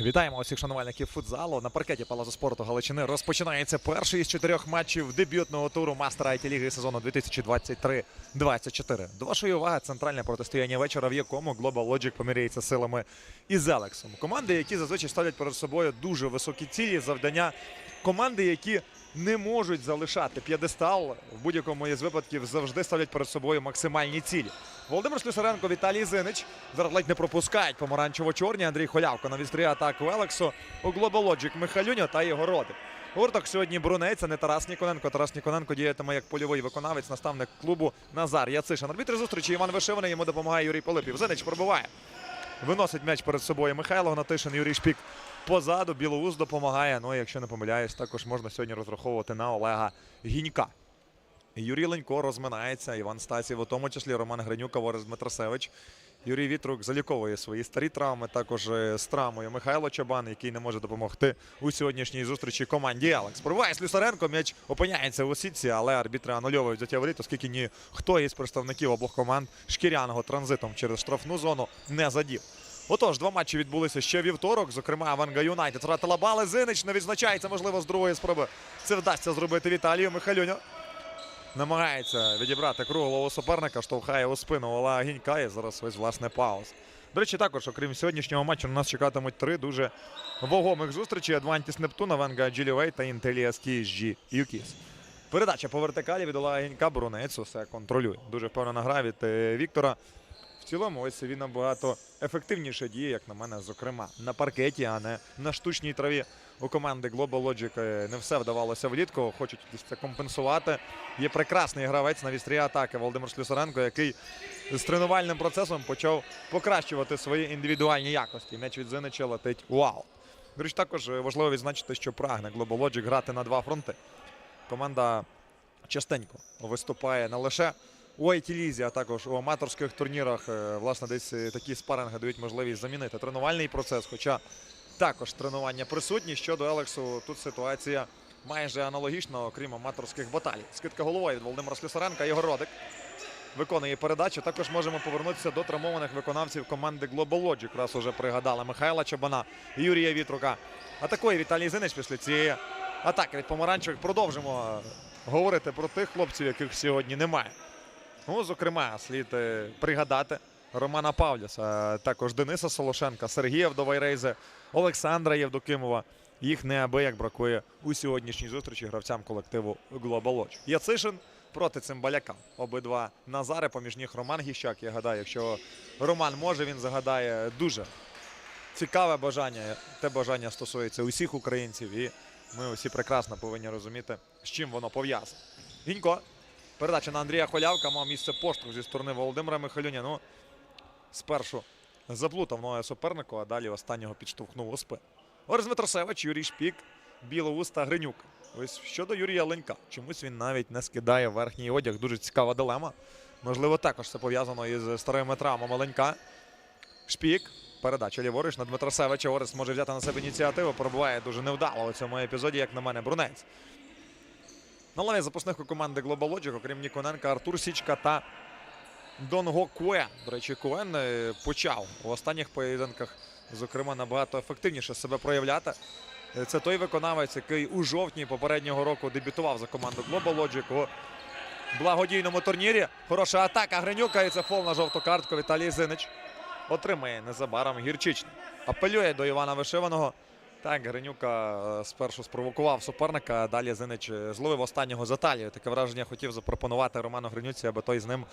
Вітаємо усіх шанувальників футзалу. На паркеті Палазу спорту Галичини розпочинається перший із чотирьох матчів дебютного туру Мастера IT Ліги сезону 2023-24. До вашої уваги центральне протистояння вечора, в якому Global Logic поміряється силами із Елексом. Команди, які зазвичай ставлять перед собою дуже високі цілі, завдання. Команди, які не можуть залишати п'єдестал в будь-якому із випадків, завжди ставлять перед собою максимальні цілі. Володимир Слюсаренко, Віталій Зинич. Зараз ледь не пропускають помаранчево-чорні. Андрій Холявко на вістрі атаку Елексу. У Logic Михалюня та його роди. Гурток сьогодні Брунець, а не Тарас Ніконенко. Тарас Ніконенко діятиме як польовий виконавець, наставник клубу Назар Яцишин. Арбітр зустрічі Іван Вишиваний. Йому допомагає Юрій Пилипів. Зинич пробиває. Виносить м'яч перед собою Михайло Гнатишин, Юрій Шпік позаду. Білоус допомагає. Ну, якщо не помиляюсь, також можна сьогодні розраховувати на Олега Гінька. Юрій Ленько розминається. Іван Стасів, у тому числі Роман Гринюк, Орес Дмитросевич. Юрій Вітрук заліковує свої старі травми. Також е, з травмою Михайло Чабан, який не може допомогти у сьогоднішній зустрічі команді Алекс. Пробиває Слюсаренко. М'яч опиняється у сітці, але арбітри анульовують взяття воріт, оскільки ніхто із представників обох команд шкіряного транзитом через штрафну зону не задів. Отож, два матчі відбулися ще вівторок. Зокрема, Ванга Юнайтед втратила бали. Зинич не відзначається, можливо, з другої спроби. Це вдасться зробити Віталію Михалюню. Намагається відібрати круглого суперника, штовхає у спину Ола Гінька і зараз ось власне пауз. До речі, також, окрім сьогоднішнього матчу, на нас чекатимуть три дуже вагомих зустрічі: Адвантіс Нептуна, Венга Джилівей та Інтеліас Кіжджі Юкіс. Передача по вертикалі від Олега Гінька. Брунець усе контролює. Дуже впевнена гра від е, Віктора. Цілому, ось він набагато ефективніше діє, як на мене, зокрема, на паркеті, а не на штучній траві. У команди Global Logic е, не все вдавалося влітку. Хочуть це компенсувати. Є прекрасний гравець на вістрі атаки Володимир Слюсаренко, який з тренувальним процесом почав покращувати свої індивідуальні якості. М'яч від Зинича летить вау. До речі, також е, важливо відзначити, що прагне Global Logic грати на два фронти. Команда частенько виступає не лише у IT-лізі, а також у аматорських турнірах. Е, Власне, десь е, такі спаринги дають можливість замінити тренувальний процес. Хоча також тренування присутні. Щодо Елексу, тут ситуація майже аналогічна, окрім аматорських баталій. Скидка головою від Володимира Слюсаренка. Його родик виконує передачу. Також можемо повернутися до травмованих виконавців команди Global Logic. Раз уже пригадали Михайла Чабана, Юрія Вітрука. Атакує Віталій Зинич після цієї атаки від помаранчевих. Продовжимо е, говорити про тих хлопців, яких сьогодні немає. Ну, зокрема, слід е, пригадати Романа Павляса, також Дениса Солошенка, Сергія Вдовайрейзе, Олександра Євдокимова. Їх неабияк бракує у сьогоднішній зустрічі гравцям колективу Global Lodge. Яцишин проти Цимбаляка. Обидва Назари, поміж них Роман Гіщак. Я гадаю, якщо Роман може, він загадає дуже цікаве бажання. Те бажання стосується усіх українців, і ми усі прекрасно повинні розуміти, з чим воно пов'язане. Гінько. Передача на Андрія Холявка мав місце поштовх зі сторони Володимира Михалюня. Ну, спершу заплутав ноги супернику, а далі останнього підштовхнув у спину. Орес Дмитросевич, Юрій Шпік, Білоус та Гринюк. Ось щодо Юрія Ленька. Чомусь він навіть не скидає верхній одяг. Дуже цікава дилема. Можливо, також це пов'язано із старими травмами Ленька. Шпік. Передача ліворуч на Дмитросевича. Орес може взяти на себе ініціативу. Пробуває дуже невдало у цьому епізоді, як на мене, Брунець. На лаві запасних у команди Global Logic, окрім Ніконенка, Артур Січка та Донго Куен. До речі, Куен е, почав у останніх поєдинках, зокрема, набагато ефективніше себе проявляти. Е, Це той виконавець, який у жовтні попереднього року дебютував за команду Global Logic у благодійному турнірі. Хороша атака Гринюка і це фол на жовту картку. Віталій Зинич отримає незабаром гірчичний. Апелює до Івана Вишиваного. Так, Гринюка е, спершу спровокував суперника, а далі Зинич е, зловив останнього за талію. Таке враження хотів запропонувати Роману Гринюці, аби той з ним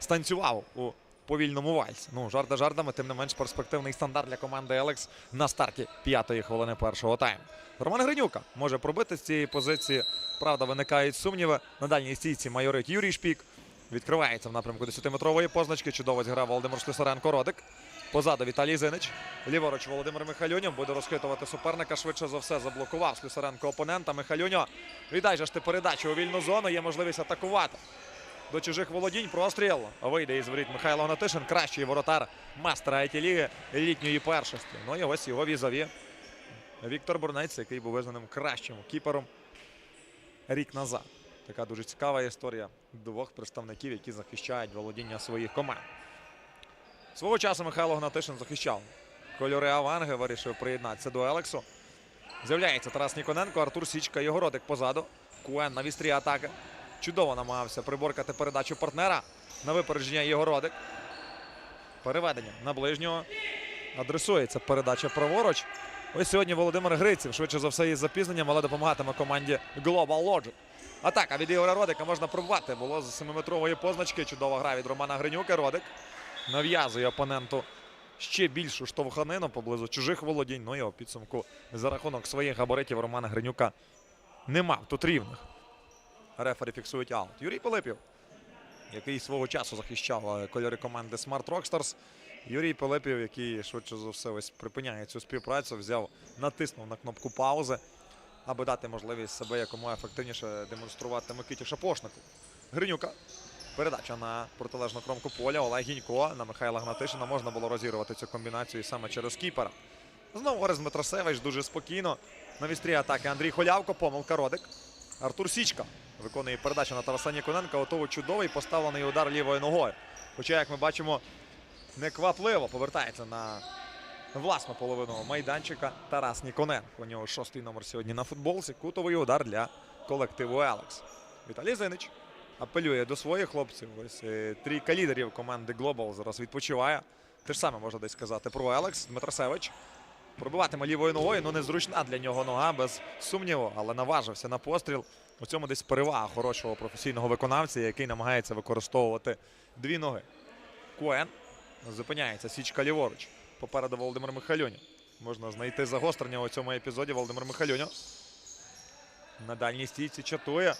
станцював у повільному вальсі. Ну, жарти жартами, тим не менш перспективний стандарт для команди Елекс на старті п'ятої хвилини першого тайму. Роман Гринюка може пробити з цієї позиції. Правда, виникають сумніви. На дальній стійці майорить Юрій Шпік. Відкривається в напрямку 10-метрової позначки. Чудово зіграв Володимир Шлюсаренко. Родик. Позаду Віталій Зинич. Ліворуч Володимир Михалюньо буде розхитувати суперника. Швидше за все заблокував Слюсаренко опонента. Михалюньо. Віддай же ж ти передачу у вільну зону. Є можливість атакувати. До чужих володінь простріл. Вийде із воріт Михайло Гнатишин. Кращий воротар мастера it ліги літньої першості. Ну і ось його візаві. Віктор Бурнець, який був визнаним кращим кіпером рік назад. Така дуже цікава історія двох представників, які захищають володіння своїх команд. Свого часу Михайло Гнатишин захищав кольори Аванги вирішив приєднатися до Елексу. З'являється Тарас Ніконенко, Артур Січка, Єгородик позаду. Куен на вістрі атаки. Чудово намагався приборкати передачу партнера. На випередження Єгородик. Переведення на ближнього. Адресується передача праворуч. Ось сьогодні Володимир Гриців, швидше за все, із запізненням, але допомагатиме команді Global Logic. Атака від Ігоря Родика можна пробувати. Було з 7-метрової позначки. Чудова гра від Романа Гринюка. Родик нав'язує опоненту ще більшу штовханину поблизу чужих володінь. Ну і у підсумку за рахунок своїх габаритів Романа Гринюка не мав тут рівних. Рефері фіксують аут. Юрій Пилипів, який свого часу захищав е, кольори команди Smart Rockstars. Юрій Пилипів, який швидше за все ось припиняє цю співпрацю, взяв, натиснув на кнопку паузи, аби дати можливість себе якомога ефективніше демонструвати Микиті Шапошнику. Гринюка. Передача на протилежну кромку поля. Олег Гінько на Михайла Гнатишина. Можна було розігрувати цю комбінацію саме через кіпера. Знову Орес Дмитросевич дуже спокійно. На вістрі атаки Андрій Холявко, помилка Родик. Артур Січка виконує передачу на Тараса Ніконенка. Готово чудовий поставлений удар лівою ногою. Хоча, як ми бачимо, неквапливо повертається на власну половину майданчика Тарас Ніконенко. У нього шостий номер сьогодні на футболці. Кутовий удар для колективу Елекс. Віталій Зинич апелює до своїх хлопців. Ось е, трійка лідерів команди Global зараз відпочиває. Те ж саме можна десь сказати про Елекс. Дмитросевич пробиватиме лівою ногою. Ну незручна для нього нога, без сумніву, але наважився на постріл. У цьому десь перевага хорошого професійного виконавця, який намагається використовувати дві ноги. Куен зупиняється. Січка ліворуч. Попереду Володимир Михайлюня. Можна знайти загострення у цьому епізоді. Володимир Михайлюня. На дальній стійці чатує.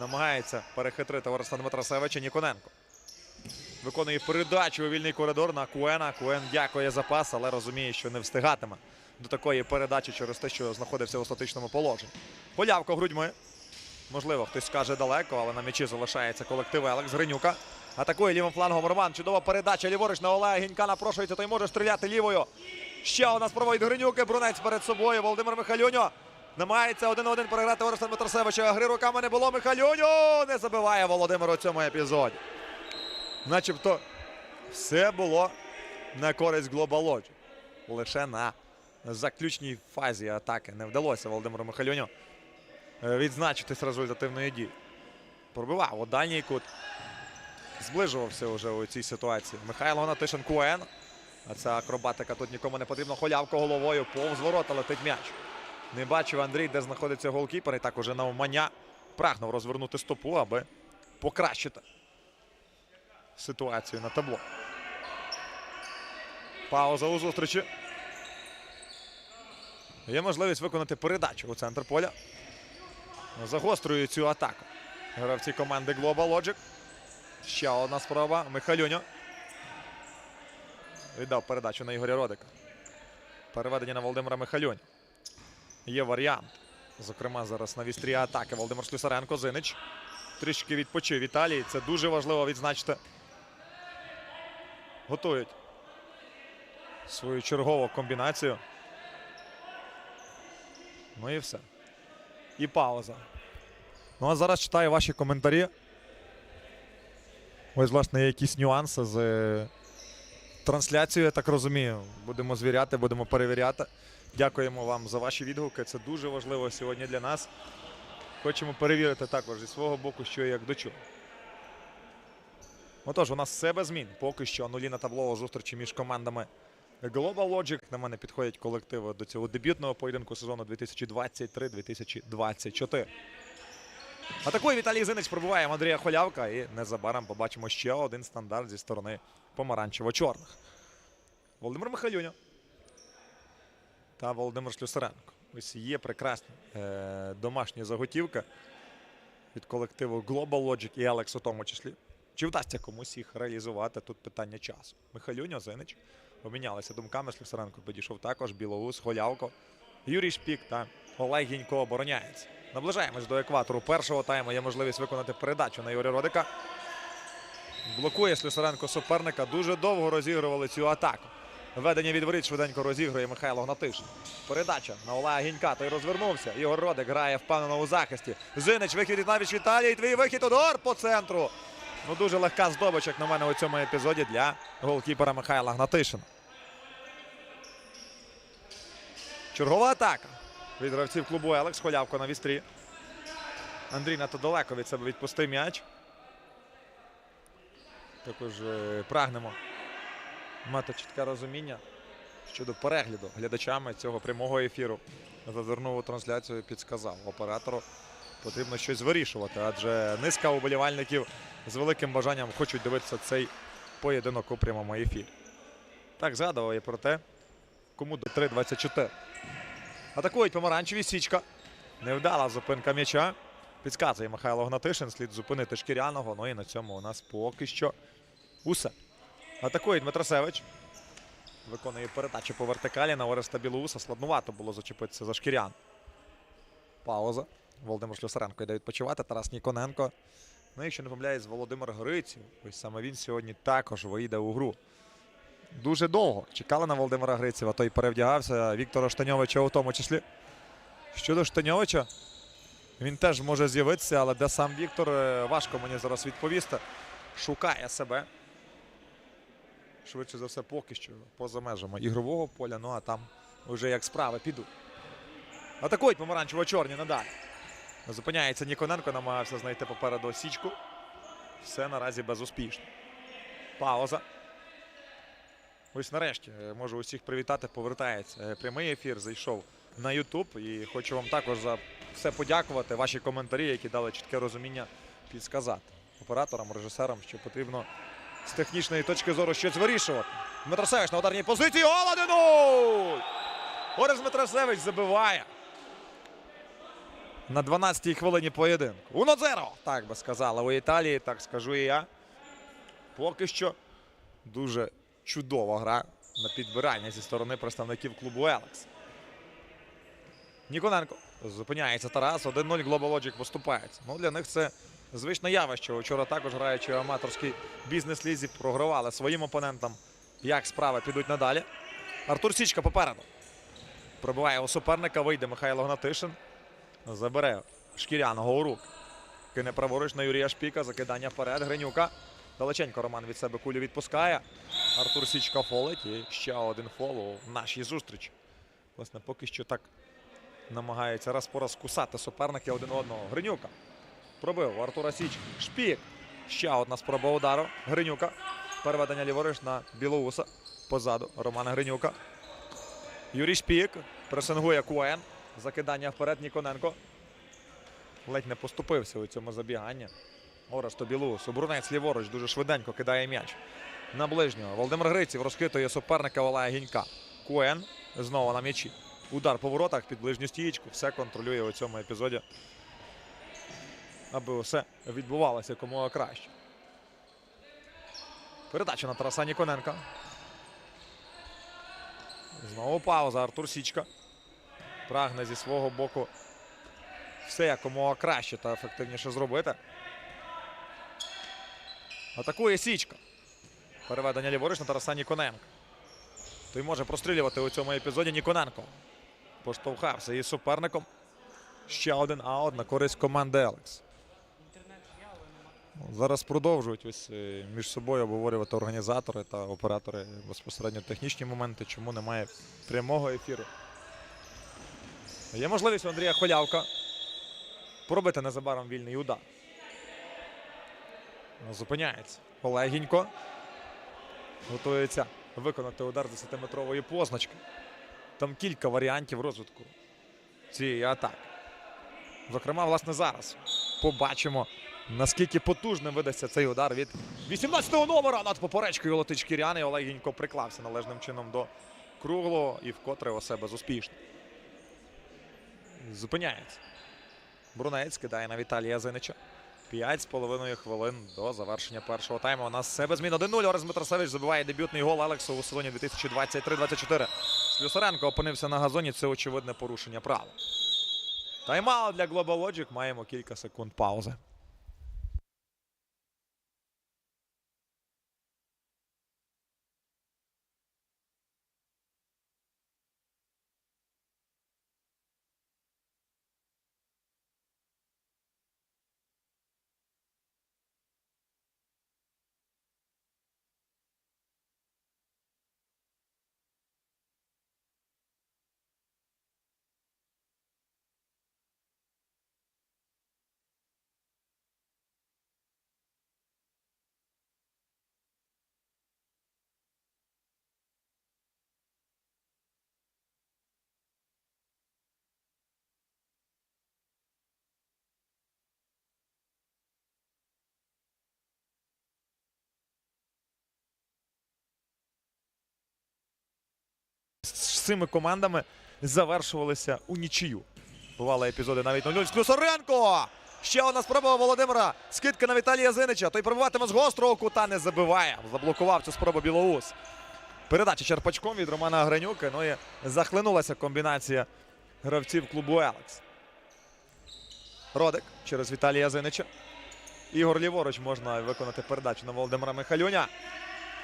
Намагається перехитрити Ореста Дмитросевича Ніконенко. Виконує передачу у вільний коридор на Куена. Куен дякує за пас, але розуміє, що не встигатиме до такої передачі через те, що знаходився у статичному положенні. Полявко грудьми. Можливо, хтось скаже далеко, але на м'ячі залишається колектив Елекс Гринюка. Атакує лівим флангом Роман. Чудова передача ліворуч на Олега Гінька. Напрошується, той може стріляти лівою. Ще у нас проводить Гринюк і Брунець перед собою. Володимир Михайлюньо. Намагається один один переграти Ореста Дмитросевича. Гри руками не було. Михайлюньо не забиває Володимир у цьому епізоді. Начебто все було на користь Logic. Лише на заключній фазі атаки не вдалося Володимиру Михайлюню е, відзначитись результативної дії. Пробивав у дальній кут. Зближувався вже у цій ситуації. Михайло Гнатишин Куен. А ця акробатика тут нікому не потрібно. Холявко головою повз ворота летить м'яч. Не бачив Андрій, де знаходиться голкіпер. І так уже навмання прагнув розвернути стопу, аби покращити ситуацію на табло. Пауза у зустрічі. Є можливість виконати передачу у центр поля. Загострює цю атаку. Гравці команди Global Logic. Ще одна спроба. Михайлюньо. Віддав передачу на Ігоря Родика. Переведення на Володимира Михайлюню. Є варіант. Зокрема, зараз на вістрі атаки Володимир Слюсаренко. Зинич. Трішки відпочив Віталій. Це дуже важливо відзначити. Готують свою чергову комбінацію. Ну і все. І пауза. Ну а зараз читаю ваші коментарі. Ось, власне, є якісь нюанси з е, трансляцією, я так розумію. Будемо звіряти, будемо перевіряти. Дякуємо вам за ваші відгуки. Це дуже важливо сьогодні для нас. Хочемо перевірити також зі свого боку, що як до чого. Отож, у нас все без змін. Поки що нулі на табло зустрічі між командами Global Logic. На мене підходять колективи до цього дебютного поєдинку сезону 2023-2024. Атакує Віталій Зинич, пробиває Андрія Холявка. І незабаром побачимо ще один стандарт зі сторони помаранчево-чорних. Володимир Михайлюня та Володимир Слюсаренко. Ось є прекрасна е, домашня заготівка від колективу Global Logic і Alex у тому числі. Чи вдасться комусь їх реалізувати? Тут питання часу. Михайлюня, Зинич обмінялися думками. Слюсаренко підійшов також. Білоус, Холявко, Юрій Шпік та Олег Гінько обороняється. Наближаємось до екватору першого тайму. Є можливість виконати передачу на Юрія Родика. Блокує Слюсаренко суперника. Дуже довго розігрували цю атаку. Ведення від воріт швиденько розігрує Михайло Гнатишин. Передача на Олега Гінька. Той розвернувся. Ігор Родик грає впевнено у захисті. Зинич, вихід навіть Віталій. Твій вихід удар по центру. Ну дуже легка здобич, як на мене, у цьому епізоді для голкіпера Михайла Гнатишина. Чергова атака від гравців клубу Елекс. Холявко на вістрі. Андрій надто далеко від себе відпустив м'яч. Також е, прагнемо мати чітке розуміння щодо перегляду глядачами цього прямого ефіру. Зазирнув трансляцію підсказав оператору. Потрібно щось вирішувати, адже низка уболівальників з великим бажанням хочуть дивитися цей поєдинок у прямому ефірі. Так згадував і про те, кому до 3-24. Атакують помаранчеві січка. Невдала зупинка м'яча. Підказує Михайло Гнатишин. Слід зупинити шкіряного. Ну і на цьому у нас поки що усе. Атакує Дмитросевич. Виконує передачу по вертикалі на Ореста Білоуса. Складнувато було зачепитися за шкірян. Пауза. Володимир Шлюсаренко йде відпочивати. Тарас Ніконенко. Ну, якщо не помиляюсь, Володимир Гриців. Ось саме він сьогодні також вийде у гру. Дуже довго чекали на Володимира Грицєва. Той перевдягався. Віктора Штаньовича у тому числі. Щодо Штаньовича, він теж може з'явитися, але де сам Віктор, е, важко мені зараз відповісти. Шукає себе. Швидше за все, поки що поза межами ігрового поля. Ну а там вже як справи підуть. Атакують помаранчево-чорні надалі. Зупиняється Ніконенко, намагався знайти попереду січку. Все наразі безуспішно. Пауза. Ось нарешті е, можу усіх привітати. Повертається е, прямий ефір. Зайшов на YouTube. І хочу вам також за все подякувати. Ваші коментарі, які дали чітке розуміння, підсказати операторам, режисерам, що потрібно з технічної точки зору щось вирішувати. Дмитросевич на ударній позиції. 1-0! Орес Дмитросевич забиває. На 12-й хвилині поєдинку. 1-0! Так би сказали у Італії, так скажу і я. Поки що дуже чудова гра на підбирання зі сторони представників клубу Елекс. Ніконенко. Зупиняється Тарас. 1-0 Global Logic поступається. Ну, для них це звичне явище. Вчора також граючи в аматорській бізнес-лізі, програвали своїм опонентам. Як справи підуть надалі. Артур Січка попереду. Пробиває у суперника, вийде Михайло Гнатишин. Забере шкіряного у рук. Кине праворуч на Юрія Шпіка. Закидання вперед. Гринюка. Далеченько Роман від себе кулю відпускає. Артур Січка фолить. І ще один фол у нашій зустрічі. Власне, поки що так намагається раз по раз кусати суперники один одного. Гринюка. Пробив Артура Січка. Шпік. Ще одна спроба удару. Гринюка. Переведення ліворуч на Білоуса. Позаду Романа Гринюка. Юрій Шпік. Пресингує Куен. Закидання вперед Ніконенко. Ледь не поступився у цьому забіганні. Оресто Білоус. Оборонець ліворуч дуже швиденько кидає м'яч. На ближнього. Володимир Гриців розкитує суперника Олега Гінька. Куен знову на м'ячі. Удар по воротах під ближню стієчку. Все контролює у цьому епізоді. Аби все відбувалося якомога краще. Передача на Тараса Ніконенка. Знову пауза. Артур Січка. Прагне зі свого боку все якомога краще та ефективніше зробити. Атакує Січка. Переведення ліворуч на Тараса Ніконенка. Той може прострілювати у цьому епізоді Ніконенко. Поштовхався із суперником. Ще один аут на користь команди Елекс. Зараз продовжують ось е, між собою обговорювати організатори та оператори безпосередньо технічні моменти, чому немає прямого ефіру. Є можливість у Андрія Холявка пробити незабаром вільний удар. Зупиняється. Олегінько. Готується виконати удар з 10-метрової позначки. Там кілька варіантів розвитку цієї атаки. Зокрема, власне, зараз побачимо, наскільки потужним видасться цей удар від 18-го номера над поперечкою летить шкіряний. Олегінько приклався належним чином до круглого і вкотре у себе безуспішно. Зупиняється. Брунець кидає на Віталія Зинича. П'ять з половиною хвилин до завершення першого тайму. У нас все без змін 1-0. Орес Дмитросевич забиває дебютний гол Алексу у сезоні 2023-24. Слюсаренко опинився на газоні. Це очевидне порушення правил. Тайм-аут для Global Logic. Маємо кілька секунд паузи. З цими командами завершувалися у нічию. Бували епізоди навіть 0-0. Склюсаренко! Ще одна спроба Володимира. Скидка на Віталія Зинича. Той пробиватиме з гострого кута, не забиває. Заблокував цю спробу Білоус. Передача черпачком від Романа Гранюки. Ну і захлинулася комбінація гравців клубу Елекс. Родик через Віталія Зинича. Ігор ліворуч можна виконати передачу на Володимира Михалюня.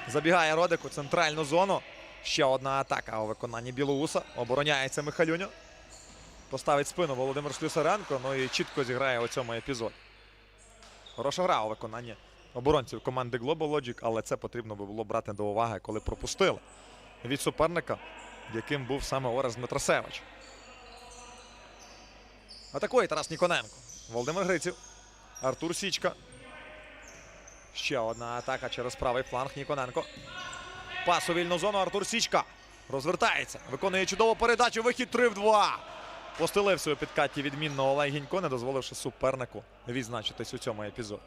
Забігає Родик у центральну зону. Ще одна атака у виконанні Білоуса. Обороняється Михалюню. Поставить спину Володимир Слюсаренко. Ну і чітко зіграє у цьому епізоді. Хороша гра у виконанні оборонців команди Global Logic, але це потрібно би було брати до уваги, коли пропустили від суперника, яким був саме Орес Дмитросевич. Атакує Тарас Ніконенко. Володимир Гриців. Артур Січка. Ще одна атака через правий фланг Ніконенко. Пас у вільну зону Артур Січка. Розвертається. Виконує чудову передачу. Вихід 3 в 2. Постелився у підкаті відмінно Олег Гінько, не дозволивши супернику відзначитись у цьому епізоді.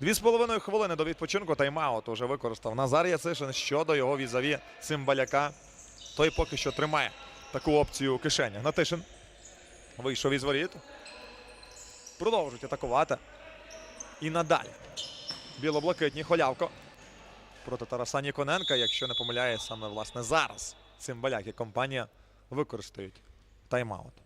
Дві з половиною хвилини до відпочинку тайм-аут уже використав Назар Яцишин щодо його візаві Цимбаляка. Той поки що тримає таку опцію у кишені. Гнатишин вийшов із воріт. Продовжують атакувати. І надалі. Білоблакитні Холявко проти Тараса Ніконенка, якщо не помиляє саме власне зараз. Цимбаляк і компанія використають тайм-аут.